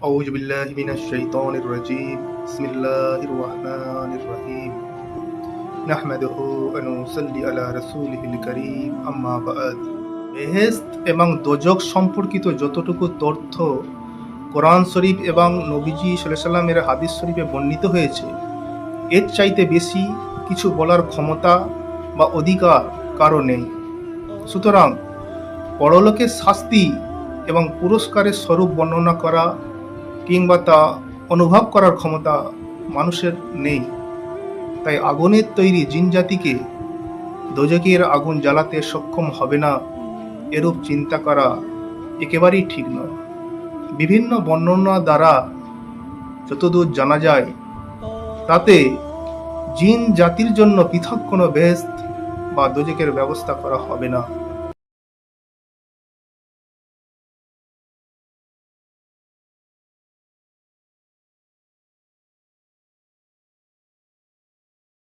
أعوذ بالله من الشيطان الرجيم بسم الله الرحمن الرحيم نحمده ونصلي على رسوله الكريم أما بعد বেহেস্ত এবং দোজক সম্পর্কিত যতটুকু তথ্য কোরআন শরীফ এবং নবীজি সাল্লামের হাদিস শরীফে বর্ণিত হয়েছে এর চাইতে বেশি কিছু বলার ক্ষমতা বা অধিকার কারো নেই সুতরাং পরলোকের শাস্তি এবং পুরস্কারের স্বরূপ বর্ণনা করা কিংবা তা অনুভব করার ক্ষমতা মানুষের নেই। তাই আগুনের তৈরি জিনজাতিকে দোজকের আগুন জ্বালাতে সক্ষম হবে না, এরূপ চিন্তা করা একেবারেই ঠিক নয়। বিভিন্ন বর্ণনা দ্বারা যতদূর জানা যায়, তাতে জিন জাতির জন্য পৃথক কোনো বেহেস্ত বা দোজকের ব্যবস্থা করা হবে না।